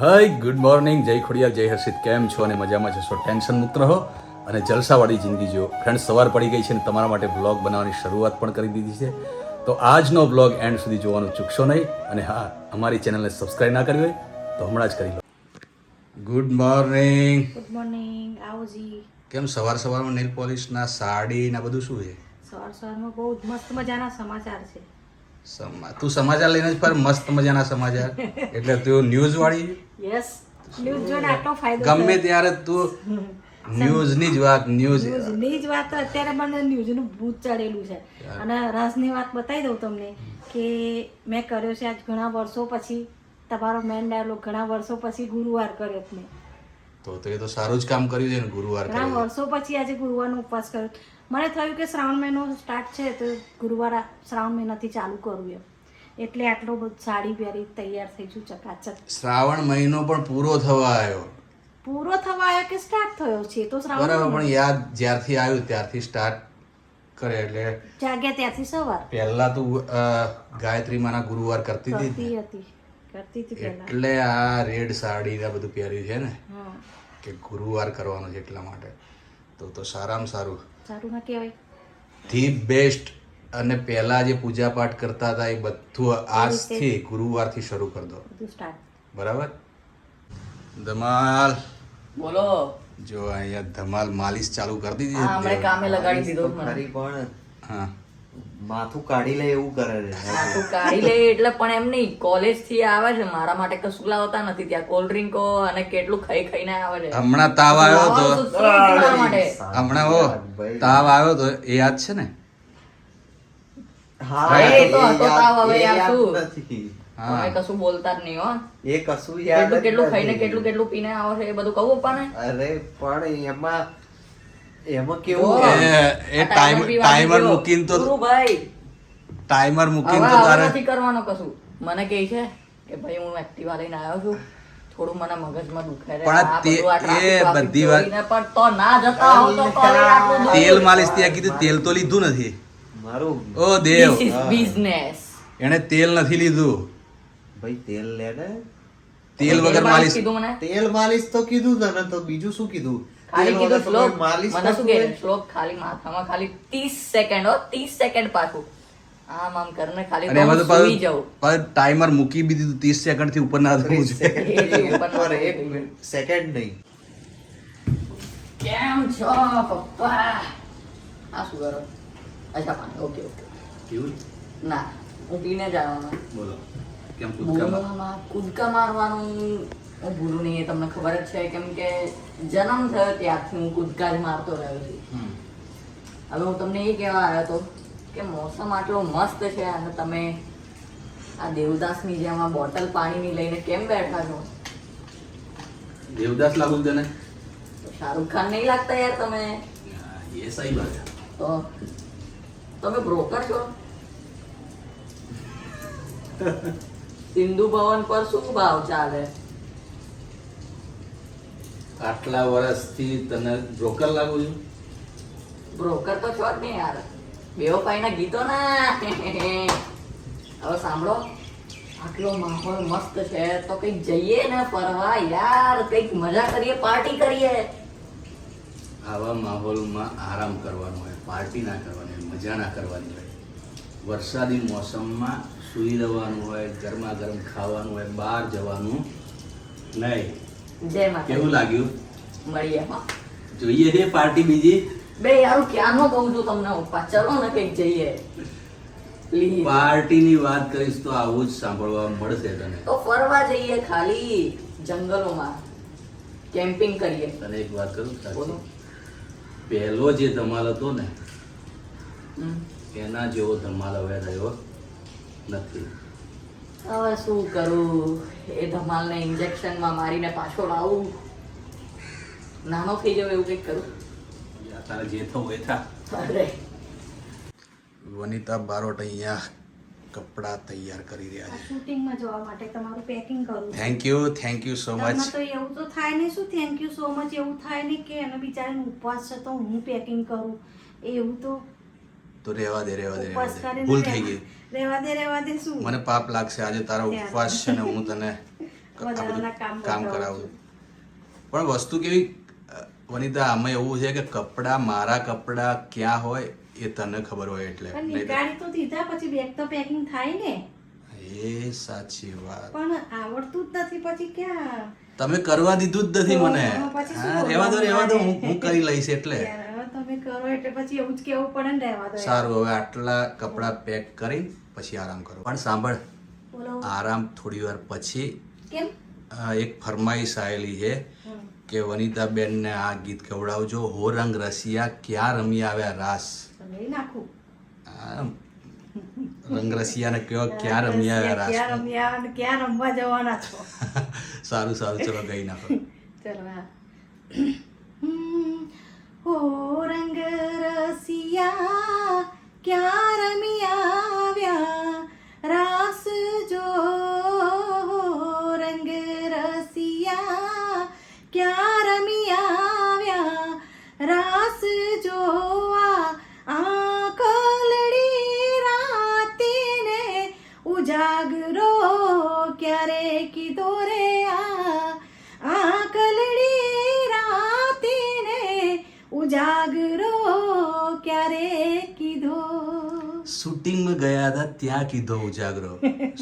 Hi good morning જય ખોડિયાર જય હર્ષિત. કેમ છો? અને મજામાં છો ટેન્શન મુક્ત રહો અને જલસાવાળી જિંદગી જો ફ્રેન્ડ સવાર પડી ગઈ છે અને તમારા માટે બ્લોગ બનાવવાની શરૂઆત પણ કરી દીધી છે. તો આજનો બ્લોગ એન્ડ સુધી જોવાનું ચૂકશો નહીં. અને હા અમારી ચેનલને સબસ્ક્રાઇબ ના કરી હોય તો હમણાં જ કરી લો. ગુડ મોર્નિંગ ગુડ મોર્નિંગ આવજી કેમ સવાર સવારમાં નેલ પોલિશ ના સાડી ના બધું શું છે? સવાર સવારમાં બહુ મસ્ત મજાના સમાચાર છે. સમા- તું સમાચાર લઈને જ પર મસ્ત મજાના સમાચાર. એટલે તું ન્યૂઝ વાળી યસ ન્યૂઝ જોઈને આટલો ફાયદો ગમે ત્યારે તું ન્યૂઝની જ વાત ન્યૂઝ. ન્યૂઝની જ વાત અત્યારે મને ન્યૂઝનું ભૂત ચડેલું છે. અને રસની વાત બતાવી દઉં તમને કે મેં કર્યો છે આજ ઘણા વર્ષો પછી. તમારો મેન ડાયલોગ ઘણા વર્ષો પછી ગુરુવાર કર્યો મેં. તો તો એ તો સારું જ કામ કર્યું છે ને ગુરુવાર ઘણા વર્ષો પછી આજે ગુરુવારનો ઉપવાસ કર્યો. મને થયું કે શ્રાવણ મહિનો સ્ટાર્ટ છે તો ગુરુવાર શ્રાવણ મહિનાથી ચાલુ કરવું એમ. એટલે આટલો બધો સાડી પહેરી તૈયાર થઈ છું ચકાચક. શ્રાવણ મહિનો પણ પૂરો થવા આવ્યો. પૂરો થવા આવ્યો કે સ્ટાર્ટ થયો? છે તો શ્રાવણ બરાબર પણ યાદ જ્યારથી આવ્યું ત્યારથી સ્ટાર્ટ કરે એટલે જાગ્યા ત્યાંથી સવાર? પહેલા તું ગાયત્રી માના ગુરુવાર કરતી હતી કરતી હતી. એટલે આ રેડ સાડી ને બધું પહેર્યું છે ને કે ગુરુવાર કરવાનો છે એટલા માટે. તો તો સારામાં સારું. સારું ના કહેવાય. ધી બેસ્ટ અને પહેલા જે પૂજા પાઠ કરતા હતા એ બધું આજથી ગુરુવારથી શરૂ કરી દો. બરાબર? ધમાલ. બોલો. જો અહીંયા ધમાલ માલિશ ચાલુ કરી દીધી હા હમણાં કામે લગાડી દીધો ખરી પણ હા. માથું કાઢી લે એવું કરે છે. માથું કાઢી લે એટલે પણ એમ નહીં કોલેજથી આવે છે. મારા માટે કશું લાવતા નથી. ત્યાં કોલ્ડ ડ્રિંકો અને કેટલું ખાઈ ખાઈને આવે છે. હમણાં તાવ આવ્યો તો. હમણાં ઓ તાવ આવ્યો તો એ યાદ છે ને? હા એ તો હતો તાવ હવે યાર શું? નથી. કશું બોલતા જ નહીં હો. એ કશું યાદ કેટલું કેટલું ખાઈને કેટલું કેટલું પીને આવો છે એ બધું કહું પપ્પાને અરે પણ એમાં એમાં કેવું એ એ ટાઈમ ટાઈમર મૂકીને તો ગુરુભાઈ ટાઈમર મૂકીને તો તારે નથી કરવાનું કશું. મને કહે છે કે ભાઈ હું એક્ટિવા લઈને આવ્યો છું. થોડું મને મગજમાં દુખે છે. પણ તે- બધું એ બધી વાત- પણ તો ના જતા તો. તેલ માલિશ ત્યાં કીધું તેલ તો લીધું નથી. મારું? ઓ દેવ. બિઝનેસ એને તેલ નથી લીધું. ભાઈ તેલ લે ને. તેલ વગર માલિશ કીધું મને? તેલ માલિશ તો કીધું તને તો બીજું શું કીધું? ખાલી કીધું શ્લોક. માલિશ મને શું કે શ્લોક ખાલી માથામાં ખાલી 30 સેકન્ડ હો 30 સેકન્ડ પાછું. આમ આમ કરને ખાલી એમાં તો જાઉં. ટાઈમર મૂકી બી દીધું ત્રીસ સેકન્ડથી ઉપર ના થવું ઉપર સેકન્ડ નહીં. કેમ છો પપ્પા? આ શું કરો? અચ્છા પાણી ઓકે ઓકે કેવું? ના હું પીને જ આવવાનો બોલો. કેમ કૂદકા મારવાનું હું ભૂલું નહીં એ તમને ખબર જ છે. કેમ કે જન્મ થયો ત્યારથી હું કૂદકા જ મારતો રહ્યો છું. હવે હું તમને એ કહેવા આવ્યો હતો કે મોસમ આટલો મસ્ત છે અને તમે આ દેવદાસની જેમ આ બોટલ પાણીની લઈને કેમ બેઠા છો? દેવદાસ લાગુ તને? શાહરુખ ખાન નહીં લાગતા યાર તમે. એ સહી વાત તો તમે બ્રોકર છો? સિંધુ ભવન પર શું ભાવ ચાલે? આટલા વર્ષથી તને બ્રોકર લાગુ છું? બ્રોકર તો છો જ ને યાર. બેવફાઈના ગીતો ના. હવે સાંભળો. આટલો માહોલ મસ્ત છે તો કંઈક જઈએ ને ફરવા યાર. કંઈક મજા કરીએ પાર્ટી કરીએ. આવા માહોલમાં આરામ કરવાનો હોય પાર્ટી ના કરવાની હોય કરવાની હોય. વરસાદી મોસમમાં સૂઈ રહેવાનું હોય ગરમા ગરમ ખાવાનું હોય બહાર જવાનું નહીં. કેવું લાગ્યું? મળીએ જોઈએ છે પાર્ટી બીજી? બે યાર ક્યારનો કહું છું તમને ઉપા ચલો ને કંઈક જઈએ. પાર્ટીની વાત કરીશ તો આવું જ સાંભળવા મળશે તને. તો ફરવા જઈએ ખાલી જંગલોમાં. કેમ્પિંગ કરીએ. તને એક વાત કરું પહેલો જે ધમાલ હતો ને. એના જેવો ધમાલ હવે રહ્યો નથી. હવે શું કરું? એ ધમાલને ઇન્જેક્શનમાં મારીને પાછો લાવું? નાનો થઈ જાવ એવું કંઈક કરું? તારે જે થવું એ થા. વનિતા બારોટ અહીંયા કપડાં તૈયાર કરી રહ્યા છે. શૂટિંગમાં જવા માટે તમારું પેકિંગ કરું thank you thank you so much તો એવું તો થાય નહીં શું થેન્ક યુ સો મચ એવું થાય નહીં કે એને બિચારાને ઉપવાસ છે તો હું પેકિંગ કરું? એવું તો તો રહેવા દે રહેવા દે રહેવા દે. ભૂલ થઈ ગઈ. રહેવા દે રહેવા દે શું? મને પાપ લાગશે આજે તારો ઉપવાસ છે ને હું તને કામ કરાવું પણ વસ્તુ કેવી વનિતા આમાં એવું છે કે કપડાં મારા કપડાં ક્યાં હોય એ તને ખબર હોય એટલે. નીકાળી તો દીધા પછી બેગ તો પેકિંગ થાય ને. એ સાચી વાત. પણ આવડતું જ નથી પછી ક્યાં? તમે કરવા દીધું જ નથી મને. હા રહેવા દો રહેવા દો હું હું કરી લઈશ એટલે. કરો એટલે પછી એવું જ કેવું પડે ને રહેવા દો સારું હવે આટલા કપડાં પેક કરી પછી આરામ કરો. પણ સાંભળ આરામ થોડી વાર પછી કેમ? એક ફરમાઈશ આવેલી છે. કે વનિતાબેનને આ ગીત ગવડાવજો હો રંગ રસિયા ક્યાં રમી આવ્યા રાસ? નાખું. રંગ રસિયાને કયો ક્યાં રમી આવ્યા ક્યાં રાસ રમ્યા અને ક્યાં રમવા જવાના છો? સારું સારું. ચલો ગઈ નાખો ચલો હા હમ, હો રંગ રસિયા ક્યાં રમી આવ્યા રાસ જો હો રંગ રસિયા ક્યાં રમી આવ્યા રાસ જોવા આંકલડી રાતે ને ઉજાગરો ક્યારે કીધો રે આ આંકલડી રાતે ને ઉજાગરો ક્યારે કીધો? શૂટિંગમાં ગયા હતા ત્યાં કીધો ઉજાગરો.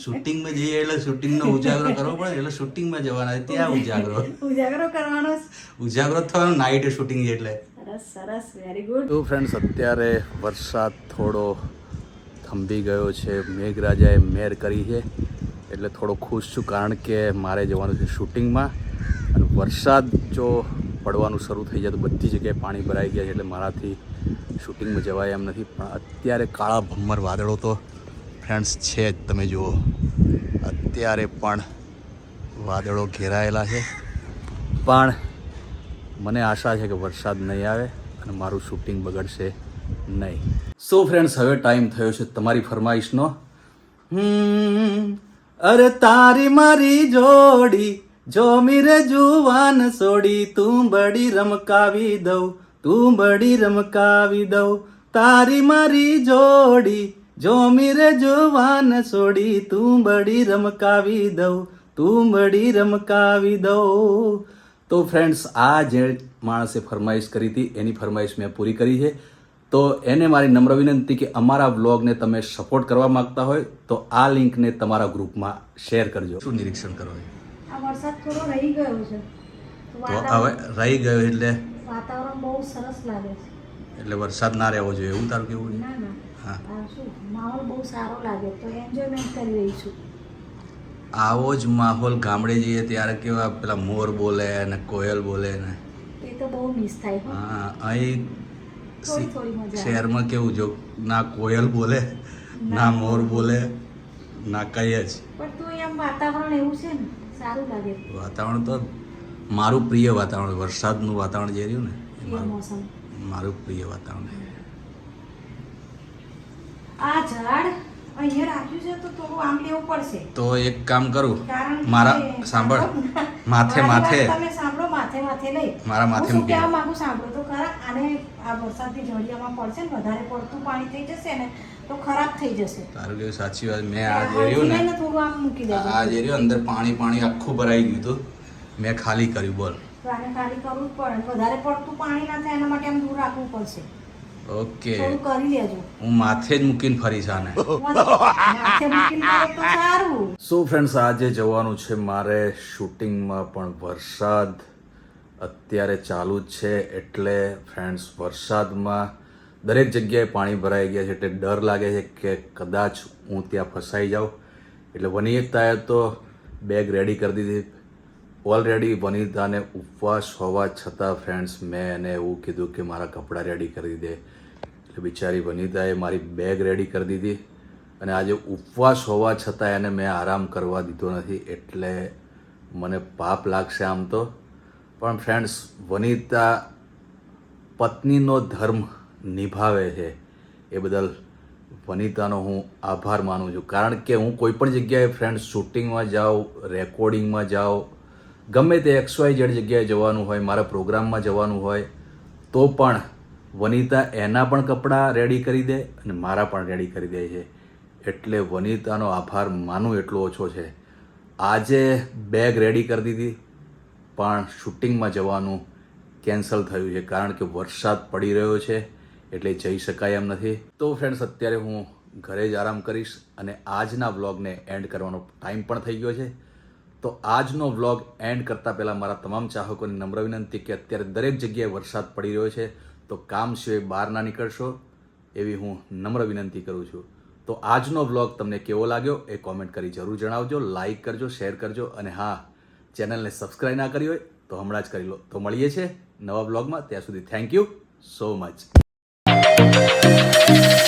શૂટિંગમાં જઈએ એટલે શૂટિંગનો ઉજાગરો કરવો પડે એટલે શૂટિંગમાં જવાના ત્યાં ઉજાગરો. ઉજાગરો કરવાનો ઉજાગરો થવાનો નાઇટ શૂટિંગ એટલે. સરસ સરસ વેરી ગુડ તો ફ્રેન્ડ્સ અત્યારે વરસાદ થોડો થંભી ગયો છે મેઘરાજાએ મેર કરી છે એટલે થોડો ખુશ છું કારણ કે મારે જવાનું છે શૂટિંગમાં અને વરસાદ જો પડવાનું શરૂ થઈ જાય તો બધી જગ્યાએ પાણી ભરાઈ ગયા છે એટલે મારાથી શૂટિંગમાં જવાય એમ નથી. પણ અત્યારે કાળા ભમ્મર વાદળો તો ફ્રેન્ડ્સ છે જ, તમે જુઓ. અત્યારે પણ વાદળો ઘેરાયેલા છે. પણ મને આશા છે કે વરસાદ નહીં આવે અને મારું શૂટિંગ બગડશે નહીં. સો ફ્રેન્ડ્સ હવે ટાઈમ થયો છે તમારી ફરમાઈશનો. અરે તારી મારી જોડી જો મીરે જુવાન સોડી તું બડી રમકાવી દઉં તું બડી રમકાવી દઉં. તારી મારી જોડી જો મીરે જુવાન સોડી તું બડી રમકાવી દઉં તું બડી રમકાવી દઉં. તો ફ્રેન્ડ્સ આ જે માણસે ફરમાઈશ કરી હતી, એની ફરમાઈશ મેં પૂરી કરી છે. તો એને મારી નમ્ર વિનંતી કે અમારા વ્લોગને તમે સપોર્ટ કરવા માંગતા હોય, તો આ લિંકને તમારા ગ્રુપમાં શેર કરજો. શું નિરીક્ષણ કરો આ વરસાદ થોડો રહી ગયો છે. તો હવે રહી ગયો એટલે? વાતાવરણ બહુ સરસ લાગે છે. એટલે વરસાદ ના રહેવો જોઈએ એવું તારું કેવું ના ના. હા. શું માહોલ બહુ સારો લાગે તો એન્જોયમેન્ટ કરી રહી છું. આવો જ માહોલ ગામડે જઈએ ત્યારે કેવા પેલા મોર બોલે ને કોયલ બોલે ને. એ તો બહુ મિસ થાય હા. અહીં. શહેરમાં કેવું જો ના કોયલ બોલે ના. મોર બોલે ના કઈ જ. પણ તું એમ વાતાવરણ એવું છે ને સારું લાગે. વાતાવરણ તો મારું પ્રિય વાતાવરણ વરસાદનું વાતાવરણ જે રહ્યું ને મારું મારું પ્રિય વાતાવરણ આ ઝાડ અહીંયા રાખ્યું છે તો થોડું આમ લેવું પડશે. તો એક કામ કરું. મારા સાંભળ માથે માથે તમે સાંભળો માથે માથે નહીં. મારા માથે મૂકી કહેવા માંગુ સાંભળો તો ખરા. આને આ વરસાદની ઝડીયામાં પડશે ને વધારે પડતું પાણી થઈ જશે ને તો ખરાબ થઈ જશે. તારું કેવું સાચી વાત. મેં આ જે રહ્યું ને થોડું આમ મૂકી દેજો. આ જે રહ્યું અંદર પાણી પાણી આખું ભરાઈ ગયું હતું. મેં ખાલી કર્યું બોલ. તો આને ખાલી કરવું જ પડે. વધારે પડતું પાણી ના થાય એના માટે આમ દૂર રાખવું પડશે. ઓકે. થોડું કરી લેજો. હું માથે જ મૂકીને ફરીશ આને. માથે મૂકીને તો સારું. સો ફ્રેન્ડ્સ આજે જવાનું છે મારે શૂટિંગમાં પણ વરસાદ અત્યારે ચાલુ જ છે. એટલે ફ્રેન્ડ્સ વરસાદમાં દરેક જગ્યાએ પાણી ભરાઈ ગયા છે. એટલે ડર લાગે છે કે કદાચ હું ત્યાં ફસાઈ જાઉં. એટલે વનિતાએ તો બેગ રેડી કરી દીધી. ઓલરેડી વનિતાને ઉપવાસ હોવા છતાં ફ્રેન્ડ્સ મેં એને એવું કીધું કે મારા કપડાં રેડી કરી દે. એટલે બિચારી વનિતાએ મારી બેગ રેડી કરી દીધી. અને આજે ઉપવાસ હોવા છતાં એને મેં આરામ કરવા દીધો નથી. એટલે મને પાપ લાગશે આમ તો. પણ ફ્રેન્ડ્સ વનિતા પત્નીનો ધર્મ નિભાવે છે. એ બદલ વનિતાનો હું આભાર માનું છું. કારણ કે હું કોઈપણ જગ્યાએ ફ્રેન્ડ્સ શૂટિંગમાં જાઉં રેકોર્ડિંગમાં જાઉં, ગમે તે એક્સ વાય જેડ જગ્યાએ જવાનું હોય, મારા પ્રોગ્રામમાં જવાનું હોય, તો પણ વનિતા એના પણ કપડાં રેડી કરી દે અને મારા પણ રેડી કરી દે છે. એટલે વનિતાનો આભાર માનું એટલો ઓછો છે. આજે બેગ રેડી કરી દીધી, પણ શૂટિંગમાં જવાનું કેન્સલ થયું છે. કારણ કે વરસાદ પડી રહ્યો છે. એટલે જઈ શકાય એમ નથી. તો ફ્રેન્ડ્સ અત્યારે હું ઘરે જ આરામ કરીશ અને આજના વ્લોગને એન્ડ કરવાનો ટાઈમ પણ થઈ ગયો છે. તો આજનો વ્લોગ એન્ડ કરતાં પહેલાં મારા તમામ ચાહકોને નમ્ર વિનંતી કે અત્યારે દરેક જગ્યાએ વરસાદ પડી રહ્યો છે, તો કામ સિવાય બહાર ના નીકળશો એવી હું નમ્ર વિનંતી કરું છું. તો આજનો વ્લોગ તમને કેવો લાગ્યો એ કોમેન્ટ કરી જરૂર જણાવજો લાઇક કરજો શેર કરજો અને હા, ચેનલને સબસ્ક્રાઈબ ના કરી હોય તો હમણાં જ કરી લો. તો મળીએ છે નવા વ્લોગમાં ત્યાં સુધી thank you so much thank you